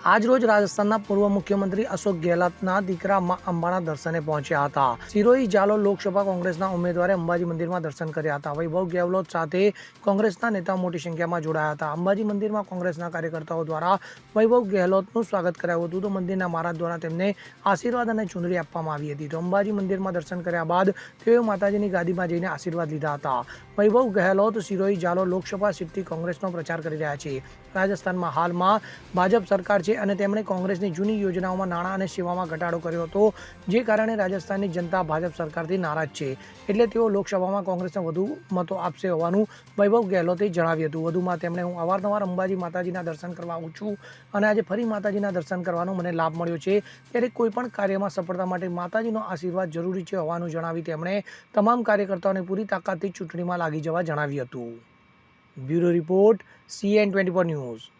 આજરોજ રાજસ્થાનના પૂર્વ મુખ્યમંત્રી અશોક ગેહલોતના દીકરા મા અંબાના દર્શને પહોંચ્યા હતા. સિરોહી જાલો લોકસભા કોંગ્રેસના ઉમેદવારે અંબાજી મંદિરમાં દર્શન કર્યા હતા. વૈભવ ગેહલોત સાથે કોંગ્રેસના નેતાઓ મોટી સંખ્યામાં જોડાયા હતા. અંબાજી મંદિરમાં કોંગ્રેસના કાર્યકર્તાઓ દ્વારા વૈભવ ગેહલોતનું સ્વાગત કરાયું હતું. તો મંદિરના મહારાજ દ્વારા તેમને આશીર્વાદ અને ચુંદડી આપવામાં આવી હતી. તો અંબાજી મંદિરમાં દર્શન કર્યા બાદ તેઓએ માતાજીની ગાદીમાં જઈને આશીર્વાદ લીધા હતા. વૈભવ ગેહલોત સિરોહી જાલો લોકસભા સીટથી કોંગ્રેસનો પ્રચાર કરી રહ્યા છે. રાજસ્થાનમાં હાલમાં ભાજપ સરકાર છે અને તેમણે કોંગ્રેસની જૂની યોજનાઓમાં નાણાં અને સેવામાં ઘટાડો કર્યો હતો, જે કારણે રાજસ્થાનની જનતા ભાજપ સરકારથી નારાજ છે. એટલે તેઓ લોકસભામાં કોંગ્રેસને વધુ મતો આપશે હોવાનું વૈભવ ગેહલોતે જણાવ્યું હતું. વધુમાં તેમણે હું અવારનવાર અંબાજી માતાજીના દર્શન કરવા આવું છું અને આજે ફરી માતાજીના દર્શન કરવાનો મને લાભ મળ્યો છે. ત્યારે કોઈપણ કાર્યમાં સફળતા માટે માતાજીનો આશીર્વાદ જરૂરી છે હોવાનું જણાવી તેમણે તમામ કાર્યકર્તાઓને પૂરી તાકાતથી ચૂંટણીમાં લાગી જવા જણાવ્યું હતું. Bureau report CN twenty four news.